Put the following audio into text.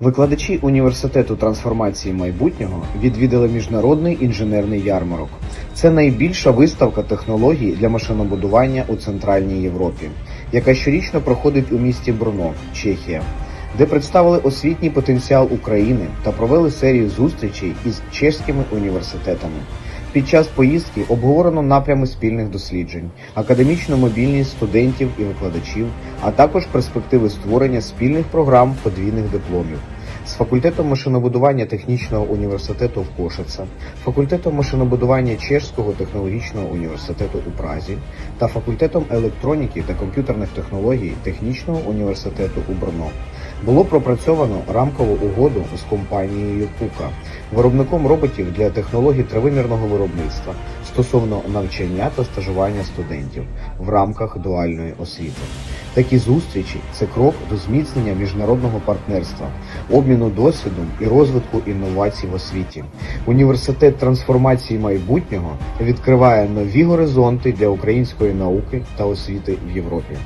Викладачі університету трансформації майбутнього відвідали міжнародний інженерний ярмарок. Це найбільша виставка технологій для машинобудування у Центральній Європі, яка щорічно проходить у місті Бруно, Чехія, де представили освітній потенціал України та провели серію зустрічей із чеськими університетами. Під час поїздки обговорено напрями спільних досліджень, академічну мобільність студентів і викладачів, а також перспективи створення спільних програм подвійних дипломів з факультетом машинобудування технічного університету в Кошице, факультетом машинобудування Чешського технологічного університету у Празі та факультетом електроніки та комп'ютерних технологій технічного університету у Брно. Було пропрацьовано рамкову угоду з компанією Кука, виробником роботів для технологій тривимірного виробництва стосовно навчання та стажування студентів в рамках дуальної освіти. Такі зустрічі це крок до зміцнення міжнародного партнерства, обміну досвідом і розвитку інновацій в освіті. Університет трансформації майбутнього відкриває нові горизонти для української науки та освіти в Європі.